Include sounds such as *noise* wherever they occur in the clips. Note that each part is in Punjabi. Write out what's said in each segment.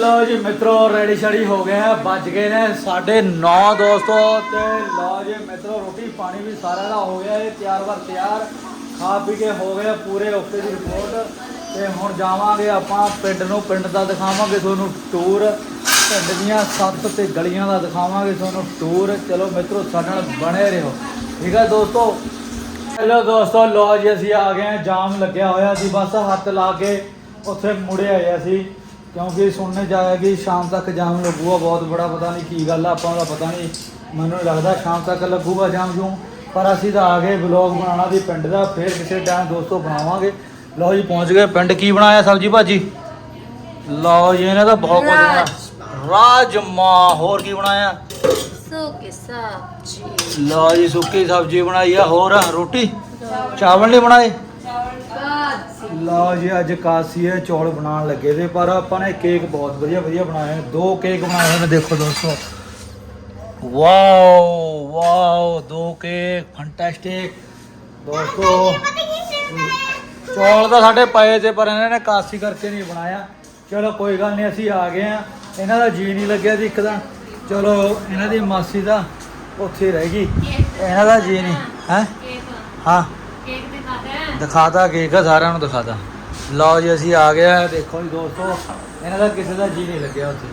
ਲਓ ਜੀ ਮਿੱਤਰੋ, ਰੈਡੀ ਸ਼ੜੀ ਹੋ ਗਏ ਆ, ਵੱਜ ਗਏ ਨੇ 9:30 ਦੋਸਤੋ, ਤੇ ਲਓ ਜੀ ਮਿੱਤਰੋ, ਰੋਟੀ ਪਾਣੀ ਵੀ ਸਾਰਾ ਦਾ ਹੋ ਗਿਆ, ਇਹ ਤਿਆਰ ਵਰ ਤਿਆਰ, ਖਾ ਪੀ ਕੇ ਹੋ ਗਏ ਪੂਰੇ ਓਕੇ ਦੀ ਰਿਪੋਰਟ ਤੇ ਹੁਣ ਜਾਵਾਂਗੇ ਆਪਾਂ ਪਿੰਡ ਨੂੰ, ਪਿੰਡ ਦਾ ਦਿਖਾਵਾਂਗੇ ਤੁਹਾਨੂੰ ਟੂਰ ਪਿੰਡ ਦੀਆਂ ਸੱਤ ਤੇ ਗਲੀਆਂ ਦਾ ਦਿਖਾਵਾਂਗੇ ਤੁਹਾਨੂੰ ਟੂਰ ਚਲੋ ਮਿੱਤਰੋ, ਸਾਡੇ ਨਾਲ ਬਣੇ ਰਹੋ, ਠੀਕ ਹੈ ਦੋਸਤੋ? ਹੈਲੋ ਦੋਸਤੋ ਲੋ ਜੀ ਅਸੀਂ ਆ ਗਏ ਹਾਂ ਜਾਮ ਲੱਗਿਆ ਹੋਇਆ ਸੀ, ਬਸ ਹੱਥ ਲਾ ਕੇ ਉੱਥੇ ਮੁੜੇ ਆਏ ਅਸੀਂ। ਕਿਉਂਕਿ ਸੁਣਨੇ ਜਾਇਆ ਕਿ ਸ਼ਾਮ ਤੱਕ ਜਾਮ ਲੱਗੂਗਾ ਬਹੁਤ ਬੜਾ ਪਤਾ ਨਹੀਂ ਕੀ ਗੱਲ ਆ ਆਪਾਂ ਦਾ ਪਤਾ ਨਹੀਂ ਮੈਨੂੰ ਲੱਗਦਾ ਸ਼ਾਮ ਤੱਕ ਲੱਗੂਗਾ ਜਾਮ ਜੂਮ। ਪਰ ਅਸੀਂ ਤਾਂ ਆ ਗਏ ਵਲੌਗ ਬਣਾਉਣਾ ਦੀ ਪਿੰਡ ਦਾ ਫਿਰ ਕਿਸੇ ਟਾਈਮ ਦੋਸਤੋ ਬਣਾਵਾਂਗੇ। ਲਓ ਜੀ ਪਹੁੰਚ ਗਏ। ਪਿੰਡ ਕੀ ਬਣਾਇਆ ਸਬਜੀ ਭਾਜੀ? ਲਓ ਜੀ ਇਹਨੇ ਤਾਂ ਬਹੁਤ ਕੁਝ ਬਣਾਇਆ। ਰਾਜਮਾ ਹੋਰ ਕੀ ਬਣਾਇਆ? ਸੁੱਕੀ ਸਬਜ਼ੀ। ਲਓ ਜੀ ਸੁੱਕੀ ਸਬਜੀ ਬਣਾਈ ਆ। ਹੋਰ ਰੋਟੀ? ਚਾਵਲ ਨਹੀਂ ਬਣਾਏ? ਲਓ ਜੀ ਅੱਜ ਕਾਸੀਏ ਚੌਲ ਬਣਾਉਣ ਲੱਗੇ ਤੇ ਪਰ ਆਪਾਂ ਨੇ ਕੇਕ ਬਹੁਤ ਵਧੀਆ ਵਧੀਆ ਬਣਾਏ ਨੇ। ਦੋ ਕੇਕ ਬਣਾਏ ਨੇ ਦੇਖੋ ਦੋਸਤੋ। ਵਾਓ ਵਾਓ ਦੋ ਕੇਕ ਫੈਂਟੈਸਟਿਕ। ਦੋਸਤੋ ਚੌਲ ਤਾਂ ਸਾਡੇ ਪਏ ਤੇ ਪਰ ਇਹਨਾਂ ਨੇ ਕਾਸੀ ਕਰਕੇ ਨਹੀਂ ਬਣਾਇਆ। ਚਲੋ ਕੋਈ ਗੱਲ ਨਹੀਂ ਅਸੀਂ ਆ ਗਏ ਆ ਇਹਨਾਂ ਦਾ ਜੀ ਨਹੀਂ ਲੱਗਿਆ ਸੀ ਇੱਕ ਦਿਨ ਚਲੋ ਇਹਨਾਂ ਦੀ ਮਾਸੀ ਦਾ ਉੱਥੇ ਹੀ ਰਹਿ ਗਈ। ਇਹਨਾਂ ਦਾ ਜੀ ਨਹੀਂ ਹੈ? ਹਾਂ। ਕੇਕ ਦਿਖਾਦਾ ਦਿਖਾਤਾ ਕੇਕ ਆ ਸਾਰਿਆਂ ਨੂੰ ਦਿਖਾਤਾ। ਲਓ ਜੀ, ਅਸੀਂ ਆ ਗਏ ਆ ਦੇਖੋ ਜੀ ਦੋਸਤੋ, ਇਹਨਾਂ ਦਾ ਕਿਸੇ ਦਾ ਜੀ ਨਹੀਂ ਲੱਗਿਆ ਉੱਥੇ।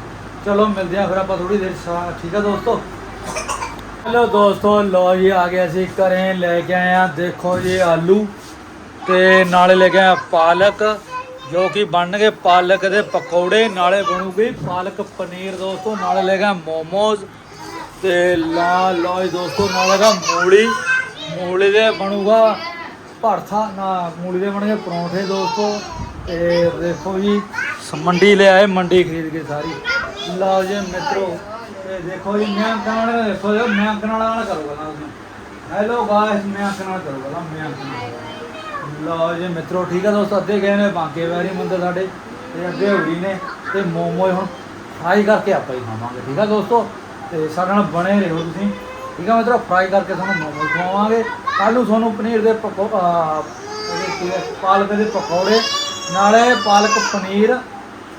ਚਲੋ, ਮਿਲਦੇ ਆ ਫਿਰ ਆਪਾਂ ਥੋੜੀ ਦੇਰ ਸਾ ਠੀਕ ਆ ਦੋਸਤੋ? ਹੈਲੋ ਦੋਸਤੋ, ਲਓ ਜੀ, ਆ ਗਏ ਅਸੀਂ ਘਰੇ, ਲੈ ਕੇ ਆਏ ਆ ਦੇਖੋ ਜੀ, ਆਲੂ ਤੇ ਨਾਲੇ ਲੈ ਕੇ ਆਏ ਆ ਪਾਲਕ, ਜੋ ਕਿ ਬਣਨਗੇ ਪਾਲਕ ਦੇ ਪਕੌੜੇ। ਨਾਲੇ ਬਣੂਗੀ ਪਾਲਕ ਪਨੀਰ ਦੋਸਤੋ, ਨਾਲੇ ਲੈ ਕੇ ਆਏ ਮੋਮੋਜ਼ ਤੇ ਲਾ ਲਓ ਜੀ ਦੋਸਤੋ, ਨਾਲੇ ਦਾ ਮੂਲੀ। ਮੂਲੀ ਦੇ ਬਣੂਗਾ ਭਰਥਾ ਨਾ ਮੂਲੀ ਦੇ ਬਣਗੇ ਪਰੌਂਠੇ ਦੋਸਤੋ, ਤੇ ਦੇਖੋ ਜੀ, ਮੰਡੀ ਲੈ ਆਏ, ਮੰਡੀ ਖਰੀਦ ਕੇ ਸਾਰੀ। ਲਓ ਜੀ ਮਿੱਤਰੋ, ਤੇ ਦੇਖੋ ਜੀ ਮੈਂ ਕਨਾਲ ਦੇਖੋ ਜੀ ਮੈਂ ਕਨਾਲ ਨਾਲ ਕਰੂਗਾ ਨਾ ਤੁਸੀਂ ਹੈਲੋ ਗਾਇਸ ਮੈਂ ਕਨਾਲ ਕਰੂਗਾ ਨਾ ਮੈਂ ਲਓ ਜੀ ਮਿੱਤਰੋ, ਠੀਕ ਆ ਦੋਸਤੋ, ਅੱਧੇ ਗਏ ਨੇ ਬਾਂਕੇ ਵੈਰੀ ਮੰਦਰ ਸਾਡੇ, ਤੇ ਅੱਧੇ ਹੋੜੀ ਨੇ, ਤੇ ਮੋਮੋ ਹੁਣ ਫਰਾਈ ਕਰਕੇ ਆਪਾਂ ਹੀ ਖਾਵਾਂਗੇ, ਠੀਕ ਆ ਦੋਸਤੋ? ਤੇ ਸਾਡੇ ਨਾਲ ਬਣੇ ਰਹੋ ਤੁਸੀਂ, ਠੀਕ ਆ ਮਿੱਤਰੋ? ਫਰਾਈ ਕਰਕੇ ਤੁਹਾਨੂੰ ਮੋਮੋ ਖਵਾਵਾਂਗੇ। ਕੱਲ੍ਹ ਨੂੰ ਤੁਹਾਨੂੰ ਪਨੀਰ ਦੇ ਪਕੌ ਪਾਲਕ ਦੇ ਪਕੌੜੇ, ਨਾਲੇ ਪਾਲਕ ਪਨੀਰ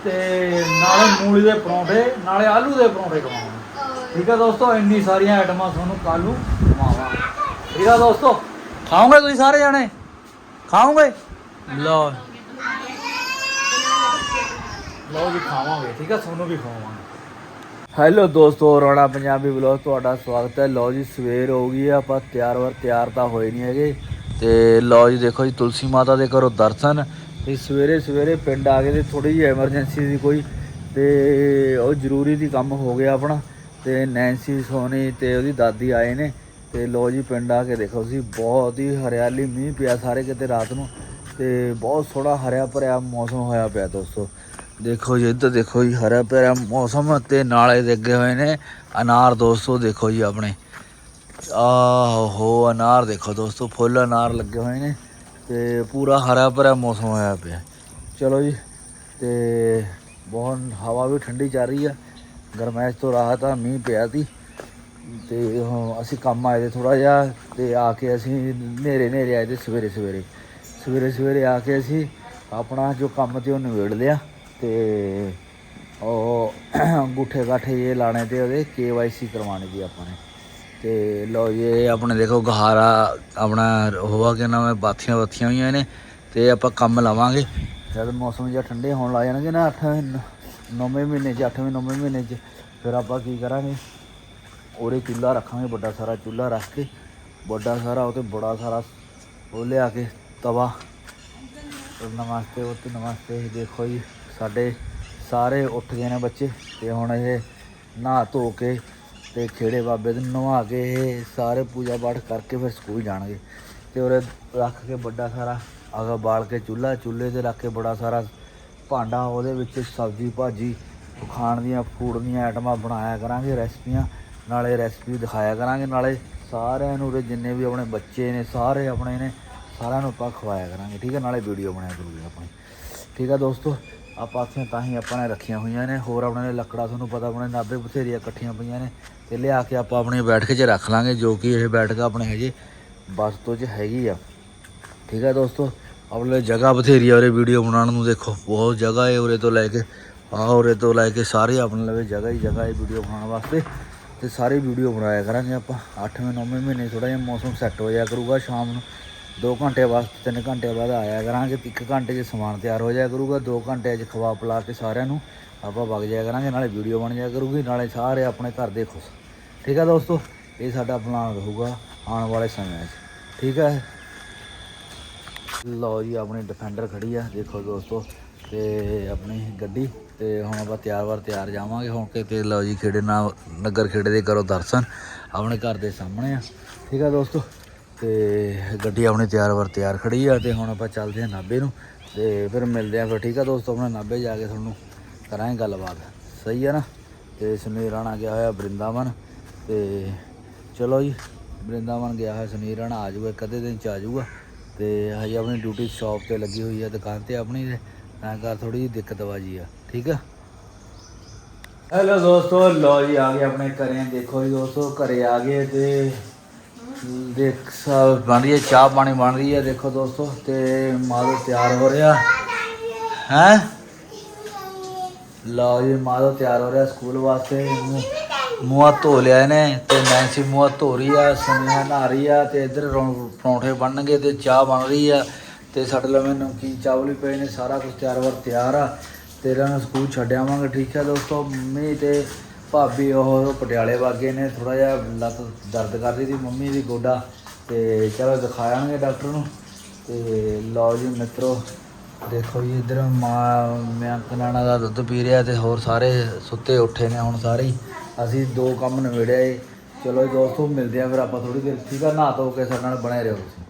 ਤੇ ਨਾਲੇ ਮੂਲੀ ਦੇ ਪਰੌਂਠੇ, ਨਾਲੇ ਆਲੂ ਦੇ ਪਰੌਂਠੇ ਖਵਾਵਾਂਗੇ। ਠੀਕ ਹੈ ਦੋਸਤੋ, ਇੰਨੀ ਸਾਰੀਆਂ ਆਈਟਮਾਂ ਤੁਹਾਨੂੰ ਕੱਲ੍ਹ ਨੂੰ ਖਵਾਵਾਂਗੇ। ਠੀਕ ਆ ਦੋਸਤੋ, ਖਾਓਗੇ ਤੁਸੀਂ ਸਾਰੇ ਜਾਣੇ? ਖਾਓਗੇ? ਲਓ। ਲਓ ਜੀ, ਖਾਵਾਂਗੇ। ਠੀਕ ਹੈ, ਤੁਹਾਨੂੰ ਵੀ ਖਵਾਵਾਂਗੇ। ਹੈਲੋ ਦੋਸਤੋ, ਰੋਣਾ ਪੰਜਾਬੀ ਵਲੌਗ ਤੁਹਾਡਾ ਸਵਾਗਤ ਹੈ। ਲਓ ਜੀ, ਸਵੇਰ ਹੋ ਗਈ ਹੈ, ਆਪਾਂ ਤਿਆਰ ਵਰ ਤਿਆਰ ਤਾਂ ਹੋਏ ਨਹੀਂ ਹੈਗੇ। ਤੇ ਲਓ ਜੀ, ਦੇਖੋ ਜੀ, ਤੁਲਸੀ ਮਾਤਾ ਦੇ ਘਰੋਂ ਦਰਸ਼ਨ। ਤੇ ਸਵੇਰੇ ਸਵੇਰੇ ਪਿੰਡ ਆ ਗਏ ਤੇ ਥੋੜੀ ਜਿਹੀ ਐਮਰਜੈਂਸੀ ਦੀ ਕੋਈ, ਤੇ ਉਹ ਜ਼ਰੂਰੀ ਦੀ ਕੰਮ ਹੋ ਗਿਆ ਆਪਣਾ। ਤੇ ਨੈਂਸੀ ਸੋਨੀ ਤੇ ਉਹਦੀ ਦਾਦੀ ਆਏ ਨੇ। ਤੇ ਲਓ ਜੀ, ਪਿੰਡ ਆ ਕੇ ਦੇਖੋ ਸੀ ਬਹੁਤ ਹੀ ਹਰਿਆਲੀ, ਮੀਂਹ ਪਿਆ ਸਾਰੇ ਕਿਤੇ ਰਾਤ ਨੂੰ। ਤੇ ਬਹੁਤ ਸੋਹਣਾ ਹਰਿਆ ਭਰਿਆ ਮੌਸਮ ਹੋਇਆ ਪਿਆ ਦੋਸਤੋ। ਦੇਖੋ ਜੀ, ਇੱਧਰ ਦੇਖੋ ਜੀ, ਹਰਾ ਭਰਾ ਮੌਸਮ ਤੇ ਨਾਲੇ ਦੇ ਹੋਏ ਨੇ ਅਨਾਰ ਦੋਸਤੋ, ਦੇਖੋ ਜੀ ਆਪਣੇ। ਆਹੋ, ਅਨਾਰ ਦੇਖੋ ਦੋਸਤੋ, ਫੁੱਲ ਅਨਾਰ ਲੱਗੇ ਹੋਏ ਨੇ ਤੇ ਪੂਰਾ ਹਰਾ ਭਰਾ ਮੌਸਮ ਹੋਇਆ ਪਿਆ। ਚਲੋ ਜੀ, ਤੇ ਬਹੁਤ ਹਵਾ ਵੀ ਠੰਡੀ ਚੱਲ ਰਹੀ ਆ। ਗਰਮੈਸ਼ ਤੋਂ ਰਾਹਤ ਆ, ਮੀਂਹ ਪਿਆ ਸੀ। ਤੇ ਅਸੀਂ ਕੰਮ ਆਏ ਤੇ ਥੋੜਾ ਜਿਹਾ ਤੇ ਆ ਕੇ ਅਸੀਂ ਨੇਰੇ ਨੇਰੇ ਆਏ ਤੇ ਸਵੇਰੇ ਸਵੇਰੇ। ਸਵੇਰੇ ਸਵੇਰੇ ਆ ਕੇ ਅਸੀਂ ਆਪਣਾ ਜੋ ਕੰਮ ਤੇ ਉਹ ਨਿਬੇੜ ਲਿਆ। ਤੇ ਉਹ *clears throat* ਅੰਗੂਠੇ ਗਾਠੇ ਇਹ ਲਾਣੇ ਤੇ ਉਹਦੇ ਕੇਵਾਈਸੀ ਕਰਵਾਉਣੀ ਦੀ ਆਪਾਂ ਨੇ। ਤੇ ਲਓ ਜੀ, ਇਹ ਆਪਣੇ ਦੇਖੋ ਗਹਾਰਾ ਆਪਣਾ ਹੋਵਾ ਕਿ ਨਾਮ ਬਾਥੀਆਂ ਬਾਥੀਆਂ ਹੋਈਆਂ ਨੇ ਤੇ ਆਪਾਂ ਕੰਮ ਲਾਵਾਂਗੇ। ਜਦ ਮੌਸਮ ਜਿਹਾ ਠੰਡੇ ਹੋਣ ਲੱਗ ਜਾਣਗੇ ਨਾ 8 ਨੌਵੇਂ ਮਹੀਨੇ 'ਚ 8ਵੇਂ ਨੌਵੇਂ ਮਹੀਨੇ 'ਚ, ਫਿਰ ਆਪਾਂ ਕੀ ਕਰਾਂਗੇ? ਉਹਦੇ ਚੁੱਲ੍ਹਾ ਰੱਖਾਂਗੇ, ਵੱਡਾ ਸਾਰਾ ਚੁੱਲ੍ਹਾ ਰੱਖ ਕੇ, ਵੱਡਾ ਸਾਰਾ ਉਹ ਤੇ ਬੜਾ ਸਾਰਾ ਉਹ ਲਿਆ ਕੇ ਤਵਾ। ਨਮਸਤੇ ਉਹ ਤੇ ਨਮਸਤੇ ਦੇਖੋ ਜੀ। ਸਾਡੇ ਸਾਰੇ ਉੱਠ ਗਏ ਨੇ ਬੱਚੇ ਤੇ ਹੁਣ ਇਹ ਨਹਾ ਧੋ ਕੇ ਤੇ ਖੇੜੇ ਬਾਬੇ ਦੇ ਨਵਾ ਕੇ ਇਹ ਸਾਰੇ ਪੂਜਾ ਪਾਠ ਕਰਕੇ ਫਿਰ ਸਕੂਲ ਜਾਣਗੇ। ਤੇ ਉਰੇ ਰੱਖ ਕੇ ਵੱਡਾ ਸਾਰਾ ਅਗਾ ਬਾਲ ਕੇ ਚੁੱਲ੍ਹਾ, ਚੁੱਲ੍ਹੇ ਤੇ ਰੱਖ ਕੇ ਬੜਾ ਸਾਰਾ ਭਾਂਡਾ, ਉਹਦੇ ਵਿੱਚ ਸਬਜ਼ੀ, ਭਾਜੀ ਖਾਣ ਦੀਆਂ, ਫੂਡ ਦੀਆਂ ਆਈਟਮਾਂ ਬਣਾਇਆ ਕਰਾਂਗੇ, ਰੈਸਪੀਆਂ। ਨਾਲੇ ਰੈਸਪੀ ਦਿਖਾਇਆ ਕਰਾਂਗੇ, ਨਾਲੇ ਸਾਰਿਆਂ ਨੂੰ ਉਰੇ ਜਿੰਨੇ ਵੀ ਆਪਣੇ ਬੱਚੇ ਨੇ, ਸਾਰੇ ਆਪਣੇ ਨੇ, ਸਾਰਿਆਂ ਨੂੰ ਆਪਾਂ ਖਵਾਇਆ ਕਰਾਂਗੇ, ਠੀਕ ਹੈ? ਨਾਲੇ ਵੀਡੀਓ ਬਣਾਇਆ ਕਰੂਗੇ ਆਪਣੀ। ਠੀਕ ਹੈ ਦੋਸਤੋ ਆ ਪਾਥੀਆਂ ਤਾਂ ਹੀ ਆਪਾਂ ਨੇ ਰੱਖੀਆਂ ਹੋਈਆਂ ਨੇ। ਹੋਰ ਆਪਣੇ ਨੇ ਲੱਕੜਾਂ ਤੁਹਾਨੂੰ ਪਤਾ ਆਪਣੇ ਨਾਬੇ ਬਥੇਰੀਆਂ ਇਕੱਠੀਆਂ ਪਈਆਂ ਨੇ। ਤੇ ਲਿਆ ਕੇ ਆਪਾਂ ਆਪਣੀ ਬੈਠਕ 'ਚ ਰੱਖ ਲਾਂਗੇ, ਜੋ ਕਿ ਇਹ ਬੈਠਕ ਆਪਣੇ ਹਜੇ ਬਸ 'ਚ ਹੈਗੀ ਆ। ਠੀਕ ਹੈ ਦੋਸਤੋ, ਆਪਣੇ ਜਗ੍ਹਾ ਬਥੇਰੀ ਆ ਉਰੇ ਵੀਡੀਓ ਬਣਾਉਣ ਨੂੰ, ਦੇਖੋ। ਬਹੁਤ ਜਗ੍ਹਾ ਹੈ ਉਰੇ ਤੋਂ ਲੈ ਕੇ। ਆ ਉਰੇ ਤੋਂ ਲੈ ਕੇ ਸਾਰੇ ਆਪਣੇ ਲਵੇ ਜਗ੍ਹਾ ਹੀ ਜਗ੍ਹਾ ਹੈ ਵੀਡੀਓ ਬਣਾਉਣ ਵਾਸਤੇ। ਤੇ ਸਾਰੇ ਵੀਡੀਓ ਬਣਾਇਆ ਕਰਾਂਗੇ ਆਪਾਂ। 8ਵੇਂ 9ਵੇਂ ਮਹੀਨੇ ਥੋੜਾ ਜਿਹਾ ਮੌਸਮ ਸੈੱਟ ਹੋ ਜਾਇਆ ਕਰੂਗਾ ਸ਼ਾਮ ਨੂੰ। 2 ਘੰਟੇ ਵਾਸਤੇ 3 ਘੰਟੇ ਬਾਅਦ ਆਇਆ ਕਰਾਂਗੇ 1 ਘੰਟੇ 'ਚ ਸਮਾਨ ਤਿਆਰ ਹੋ ਜਾਇਆ ਕਰੂਗਾ। 2 ਘੰਟੇ 'ਚ ਖਵਾ ਪਿਲਾ ਕੇ ਸਾਰਿਆਂ ਨੂੰ ਆਪਾਂ ਵਗ ਜਾਇਆ ਕਰਾਂਗੇ, ਨਾਲੇ ਵੀਡੀਓ ਬਣ ਜਾਇਆ ਕਰੂਗੀ, ਨਾਲੇ ਸਾਰੇ ਆਪਣੇ ਘਰ ਦੇ ਖੁਸ਼। ਠੀਕ ਆ ਦੋਸਤੋ? ਇਹ ਸਾਡਾ ਪਲਾਨ ਰਹੂਗਾ ਆਉਣ ਵਾਲੇ ਸਮੇਂ 'ਚ। ਠੀਕ ਹੈ ਲਓ ਜੀ, ਆਪਣੀ ਡਿਫੈਂਡਰ ਖੜੀ ਆ। ਦੇਖੋ ਦੋਸਤੋ, ਤੇ ਆਪਣੀ ਗੱਡੀ, ਤੇ ਹੁਣ ਆਪਾਂ ਤਿਆਰ ਵਾਰ ਤਿਆਰ ਜਾਵਾਂਗੇ ਹੁਣ ਕਿ, ਤੇ ਲਓ ਜੀ, ਖੇੜੇ ਨਾਲ ਨਗਰ ਖੇੜੇ ਦੇ ਕਰੋ ਦਰਸ਼ਨ ਆਪਣੇ ਘਰ ਦੇ ਸਾਹਮਣੇ ਆ। ਠੀਕ ਆ ਦੋਸਤੋ? ਤੇ ਗੱਡੀ ਆਪਣੀ ਤਿਆਰ ਵਾਰ ਤਿਆਰ ਖੜੀ ਆ ਤੇ ਹੁਣ ਆਪਾਂ ਚੱਲਦੇ ਆ ਨਾਭੇ ਨੂੰ ਤੇ ਫਿਰ ਮਿਲਦੇ ਆ ਫਿਰ, ਠੀਕ ਆ ਦੋਸਤੋ, ਆਪਣੇ ਨਾਭੇ ਜਾ ਕੇ ਤੁਹਾਨੂੰ ਕਰਾਂਗੇ ਗੱਲਬਾਤ। ਸਹੀ ਆ ਨਾ? ਤੇ ਸੁਨੀਲ ਰਾਣਾ ਗਿਆ ਹੋਇਆ ਬ੍ਰਿੰਦਾਵਨ ਤੇ ਚਲੋ ਜੀ, ਬ੍ਰਿੰਦਾਵਨ ਗਿਆ ਹੋਇਆ ਸੁਨੀਲ ਰਾਣਾ, ਆ ਜਾਊਗਾ, ਇੱਕ ਅੱਧੇ ਦਿਨ ਚ ਆ ਜਾਊਗਾ। ਤੇ ਹਜੇ ਆਪਣੀ ਡਿਊਟੀ ਸ਼ਾਪ ਤੇ ਲੱਗੀ ਹੋਈ ਆ ਦੁਕਾਨ ਤੇ ਆਪਣੀ ਤੇ, ਤਾਂ ਕਰ ਥੋੜੀ ਜਿਹੀ ਦਿੱਕਤ ਬਾਜੀ ਆ, ਠੀਕ ਆ? ਹੈਲੋ ਦੋਸਤੋ ਲੋ ਜੀ, ਆ ਗਏ ਆਪਣੇ ਘਰੇ, ਦੇਖੋ ਜੀ ਦੋਸਤੋ, ਘਰੇ ਆ ਗਏ ਤੇ ਦੇਖ, ਸਭ ਬਣ ਰਹੀ ਹੈ, ਚਾਹ ਪਾਣੀ ਬਣ ਰਹੀ ਹੈ, ਦੇਖੋ ਦੋਸਤੋ, ਤੇ ਮਾਦੋ ਤਿਆਰ ਹੋ ਰਿਹਾ। ਹੈ? ਲਓ ਜੀ ਮਾਦੋ ਤਿਆਰ ਹੋ ਰਿਹਾ ਸਕੂਲ ਵਾਸਤੇ। ਮੂੰਹ ਧੋ ਲਿਆ ਇਹਨੇ, ਤੇ ਨੈਂਸੀ ਮੂੰਹ ਹੱਥ ਧੋ ਰਹੀ ਆ ਸੁਨੀਆ ਨਹਾ ਰਹੀ ਆ, ਤੇ ਇੱਧਰ ਪਰੌਂਠੇ ਬਣਨਗੇ ਤੇ ਚਾਹ ਬਣ ਰਹੀ ਆ। ਤੇ ਸਾਡੇ ਲਵੇਂ ਨਮਕੀਨ ਚਾਵਲ ਵੀ ਪਏ ਨੇ, ਸਾਰਾ ਕੁਝ ਤਿਆਰ ਵਰ ਤਿਆਰ ਆ। ਤੇ ਇਹਨਾਂ ਨੂੰ ਸਕੂਲ ਛੱਡਿਆਵਾਂਗੇ ਠੀਕ ਹੈ ਦੋਸਤੋ? ਮੰਮੀ ਤੇ ਭਾਬੀ ਉਹ ਪਟਿਆਲੇ ਵਾਗੇ ਨੇ ਥੋੜਾ ਜਿਹਾ ਲੱਤ ਦਰਦ ਕਰ ਰਹੀ ਸੀ ਮੰਮੀ ਦੀ, ਗੋਡਾ। ਤੇ ਚਲੋ ਦਿਖਾਵਾਂਗੇ ਡਾਕਟਰ ਨੂੰ। ਤੇ ਲਓ ਜੀ ਮਿੱਤਰੋ, ਦੇਖੋ ਜੀ ਇਧਰ ਮਾਂ, ਮੈਂ ਕਨਾਣਾ ਦਾ ਦੁੱਧ ਪੀ ਰਿਹਾ ਤੇ ਹੋਰ ਸਾਰੇ ਸੁੱਤੇ ਉੱਠੇ ਨੇ ਹੁਣ ਸਾਰੇ ਹੀ। ਅਸੀਂ ਦੋ ਕੰਮ ਨਿਬੇੜਿਆ ਏ। ਚਲੋ ਜੀ ਦੋਸਤੋ, ਮਿਲਦੇ ਆ ਫਿਰ ਆਪਾਂ ਥੋੜੀ ਦੇਰ। ਠੀਕ ਆ, ਨਹਾ ਧੋ ਕੇ ਸਾਡੇ ਨਾਲ ਬਣੇ ਰਹੋ ਤੁਸੀਂ।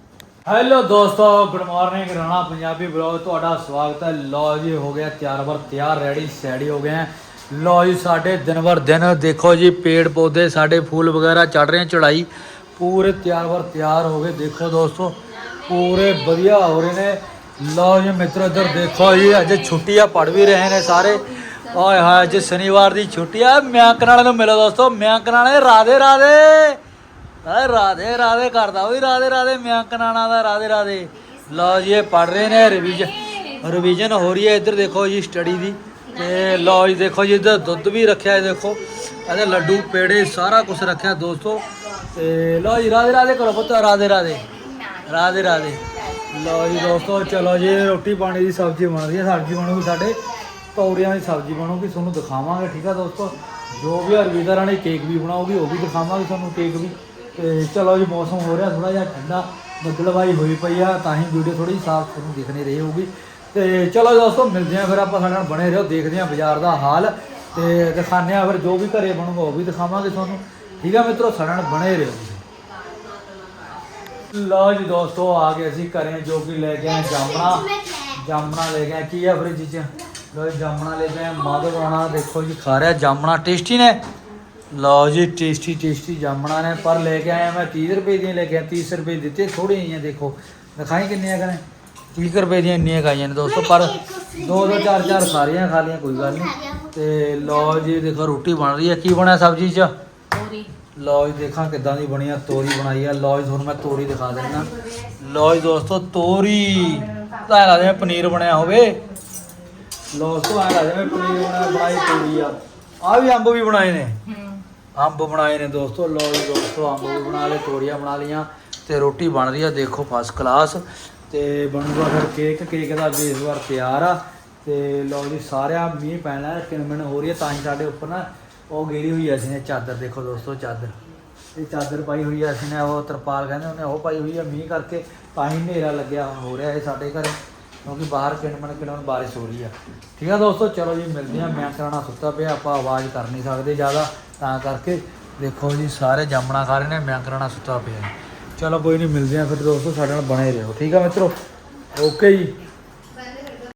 ਹੈਲੋ ਦੋਸਤੋ good morning Rana Punjabi blog ਤੁਹਾਡਾ ਸਵਾਗਤ ਹੈ। ਲਓ ਜੀ, ਹੋ ਗਿਆ ਤਿਆਰ ਵਰ ਤਿਆਰ, ਰੈਡੀ, ਸੈਡੀ ਹੋ ਗਏ ਲੋ ਜੀ, ਸਾਡੇ ਦਿਨ ਵਰ ਦਿਨ ਦੇਖੋ ਜੀ, ਪੇੜ ਪੌਦੇ, ਸਾਡੇ ਫੁੱਲ ਵਗੈਰਾ ਚੜ ਰਹੇ ਚੜਾਈ ਪੂਰੇ ਤਿਆਰ ਵਰ ਤਿਆਰ ਹੋ ਗਏ। ਦੇਖੋ ਦੋਸਤੋ, ਪੂਰੇ ਵਧੀਆ ਹੋ ਰਹੇ ਨੇ। ਲਓ ਜੀ, ਮਿੱਤਰੋ, ਇੱਧਰ ਦੇਖੋ ਜੀ, ਅੱਜ ਛੁੱਟੀ ਆ ਪੜ ਵੀ ਰਹੇ ਨੇ ਸਾਰੇ। ਓਏ ਹਾਏ, ਅੱਜ ਸ਼ਨੀਵਾਰ ਦੀ ਛੁੱਟੀ ਆ। ਮਿਆਂਕ ਨਾਲੇ ਨੂੰ ਮਿਲੋ ਦੋਸਤੋ ਮਿਆਂਕ ਨਾਲੇ ਰਾਦੇ ਰਾਦੇ ਹਾਏ ਰਾਦੇ ਰਾਦੇ ਕਰਦਾ ਵੀ ਰਾਦੇ ਰਾਦੇ ਮਿਆਂਕ ਨਾਣਾ ਦਾ ਰਾਦੇ ਰਾਦੇ ਲਓ ਜੀ, ਇਹ ਪੜ ਰਹੇ ਨੇ ਰਿਵੀਜ਼ਨ ਰਿਵੀਜ਼ਨ ਹੋ ਰਹੀ ਹੈ। ਇੱਧਰ ਦੇਖੋ ਜੀ ਸਟੱਡੀ ਦੀ। ਤੇ ਲਓ ਜੀ, ਦੇਖੋ ਜੀ ਇੱਧਰ ਦੁੱਧ ਵੀ ਰੱਖਿਆ ਹੈ, ਦੇਖੋ। ਇਹਦੇ ਲੱਡੂ, ਪੇੜੇ, ਸਾਰਾ ਕੁਝ ਰੱਖਿਆ ਦੋਸਤੋ। ਤੇ ਲਓ ਜੀ, ਰਾਧੇ ਰਾਧੇ ਕਰੋ ਪੁੱਤ, ਰਾਧੇ ਰਾਧੇ। ਰਾਧੇ ਰਾਧੇ। ਲਓ ਜੀ, ਦੋਸਤੋ, ਚਲੋ ਜੀ, ਰੋਟੀ ਪਾਣੀ ਦੀ ਸਬਜ਼ੀ ਬਣ ਰਹੀ ਹੈ, ਸਬਜ਼ੀ ਬਣੂਗੀ ਸਾਡੇ ਤੌਰੀਆਂ ਦੀ ਸਬਜ਼ੀ ਬਣੂਗੀ, ਤੁਹਾਨੂੰ ਦਿਖਾਵਾਂਗੇ, ਠੀਕ ਆ ਦੋਸਤੋ? ਜੋ ਵੀ ਹਰਵੀਦਰ ਰਾਣੀ ਕੇਕ ਵੀ ਬਣਾਉਗੀ, ਉਹ ਵੀ ਦਿਖਾਵਾਂਗੇ ਤੁਹਾਨੂੰ ਕੇਕ ਵੀ। ਤੇ ਚਲੋ ਜੀ, ਮੌਸਮ ਹੋ ਰਿਹਾ ਥੋੜਾ ਜਿਹਾ ਠੰਡਾ, ਬੱਦਲਵਾਈ ਹੋਈ ਪਈ ਆ, ਤਾਂ ਹੀ ਵੀਡੀਓ ਥੋੜੀ ਸਾਫ਼ ਤੁਹਾਨੂੰ ਦਿਖ ਨਹੀਂ ਰਹੀ ਹੋਊਗੀ ਤੇ ਚਲੋ ਦੋਸਤੋ, ਮਿਲਦੇ ਆ ਫਿਰ ਆਪਾਂ ਸਾਡੇ ਨਾਲ ਬਣੇ ਰਹੋ, ਦੇਖਦੇ ਆ ਬਾਜ਼ਾਰ ਦਾ ਹਾਲ ਤੇ ਦਿਖਾਉਂਦੇ ਆ ਫਿਰ ਜੋ ਵੀ ਘਰੇ ਬਣੂਗਾ ਉਹ ਵੀ ਦਿਖਾਵਾਂਗੇ ਤੁਹਾਨੂੰ। ਠੀਕ ਆ ਮਿੱਤਰੋ, ਸਾਡੇ ਨਾਲ ਬਣੇ ਰਹੋ। ਲਓ ਜੀ ਦੋਸਤੋ, ਆ ਗਏ ਅਸੀਂ ਘਰੇ ਜੋ ਕਿ ਲੈ ਕੇ ਆਏ, ਜਾਮਣਾ। ਜਾਮਣਾ ਲੈ ਕੇ ਆਏ, ਕੀ ਆ ਫ੍ਰਿਜ 'ਚ? ਲਓ ਜੀ, ਜਾਮਣਾ ਲੈ ਕੇ ਆਏ ਮਾਦੋ ਰਾਣਾ ਦੇਖੋ ਜੀ ਖਾ ਰਿਹਾ, ਜਾਮਣਾ ਟੇਸਟੀ ਨੇ? ਲਓ ਜੀ, ਟੇਸਟੀ ਟੇਸਟੀ ਜਾਮਣਾ ਨੇ, ਪਰ ਲੈ ਕੇ ਆਇਆ ਮੈਂ 30 ਰੁਪਏ ਦੀਆਂ ਲੈ ਕੇ ਆਇਆ 30 ਰੁਪਏ ਦਿੱਤੇ ਥੋੜੇ ਜਿਹੀਆਂ ਦੇਖੋ। ਦਿਖਾਈ ਕਿੰਨੀਆਂ ਕਰੇ 30 ਰੁਪਏ ਦੀਆਂ ਇੰਨੀਆਂ ਖਾਈਆਂ ਨੇ ਦੋਸਤੋ ਪਰ ਦੋ ਦੋ ਚਾਰ ਚਾਰ ਸਾਰੀਆਂ ਖਾ ਲੀਆਂ ਕੋਈ ਗੱਲ ਨਹੀਂ। ਤੇ ਲਓ ਜੀ ਦੇਖੋ ਰੋਟੀ ਬਣ ਰਹੀ ਹੈ। ਕੀ ਬਣਿਆ ਸਬਜ਼ੀ 'ਚ? ਪੂਰੀ ਲਓ ਜੀ ਦੇਖਾਂ ਕਿੱਦਾਂ ਦੀ ਬਣੀ ਆ ਤੋਰੀ ਬਣਾਈ ਆ। ਲਓ ਜੀ ਤੁਹਾਨੂੰ ਮੈਂ ਤੋਰੀ ਦਿਖਾ ਦਿੰਦਾ। ਲਓ ਜੀ ਦੋਸਤੋ ਤੋਰੀ। ਤਾਂ ਲੱਗਦਾ ਜਿਵੇਂ ਪਨੀਰ ਬਣਿਆ ਹੋਵੇ। ਲਓ ਦੋਸਤੋ ਐਂ ਲੱਗਦਾ ਜਿਵੇਂ ਪਨੀਰ ਬਣਾਇਆ ਬਣਾਈ ਤੋਰੀ ਆ। ਆ ਵੀ ਅੰਬ ਵੀ ਬਣਾਏ ਨੇ। ਅੰਬ ਬਣਾਏ ਨੇ ਦੋਸਤੋ। ਲਓ ਜੀ ਦੋਸਤੋ ਅੰਬ ਵੀ ਬਣਾ ਲਏ ਤੋਰੀਆਂ ਬਣਾ ਲਈਆਂ। ਤੇ ਰੋਟੀ ਬਣ ਰਹੀ ਆ ਦੇਖੋ ਫਸਟ ਕਲਾਸ ਤੇ ਬਣੂਗਾ ਫਿਰ ਕੇਕ ਕੇਕ ਦਾ ਬੇਸ ਵਾਰ ਤਿਆਰ ਆ। ਤੇ ਲਓ ਜੀ, ਸਾਰਿਆਂ ਮੀਂਹ ਪੈਣਾ ਕਿਣਮਣ ਹੋ ਰਹੀ ਹੈ ਤਾਂ ਹੀ ਸਾਡੇ ਉੱਪਰ ਨਾ ਉਹ ਗੇਰੀ ਹੋਈ ਅਸੀਂ ਨੇ ਚਾਦਰ, ਦੇਖੋ ਦੋਸਤੋ ਚਾਦਰ। ਇਹ ਚਾਦਰ ਪਾਈ ਹੋਈ ਹੈ ਅਸੀਂ ਨੇ, ਉਹ ਤਰਪਾਲ ਕਹਿੰਦੇ ਉਹਨੇ, ਉਹ ਪਾਈ ਹੋਈ ਐ ਮੀਂਹ ਕਰਕੇ, ਤਾਂ ਹੀ ਹਨੇਰਾ ਲੱਗਿਆ ਹੋ ਰਿਹਾ ਹੈ ਸਾਡੇ ਘਰੇ, ਕਿਉਂਕਿ ਬਾਹਰ ਕਿਣਮਣ ਕਿਣਮਣ ਬਾਰਿਸ਼ ਹੋ ਰਹੀ ਆ। ਠੀਕ ਆ ਦੋਸਤੋ, ਚਲੋ ਜੀ, ਮਿਲਦੇ ਆ ਮੈਂ ਕਰਾਣਾ ਸੁੱਤਾ ਪਿਆ, ਆਪਾਂ ਆਵਾਜ਼ ਕਰ ਨਹੀਂ ਸਕਦੇ ਜ਼ਿਆਦਾ, ਤਾਂ ਕਰਕੇ ਦੇਖੋ ਜੀ, ਸਾਰੇ ਜਾਮਣਾ ਖਾ ਰਹੇ ਨੇ, ਮੈਂ ਕਰਾਣਾ ਸੁੱਤਾ ਪਿਆ। ਚਲੋ ਕੋਈ ਨਹੀਂ ਮਿਲਦੇ ਆ ਫਿਰ ਦੋਸਤੋ, ਸਾਡੇ ਨਾਲ ਬਣੇ ਰਹੋ। ਠੀਕ ਆ ਮਿੱਤਰੋ? ਓਕੇ ਜੀ।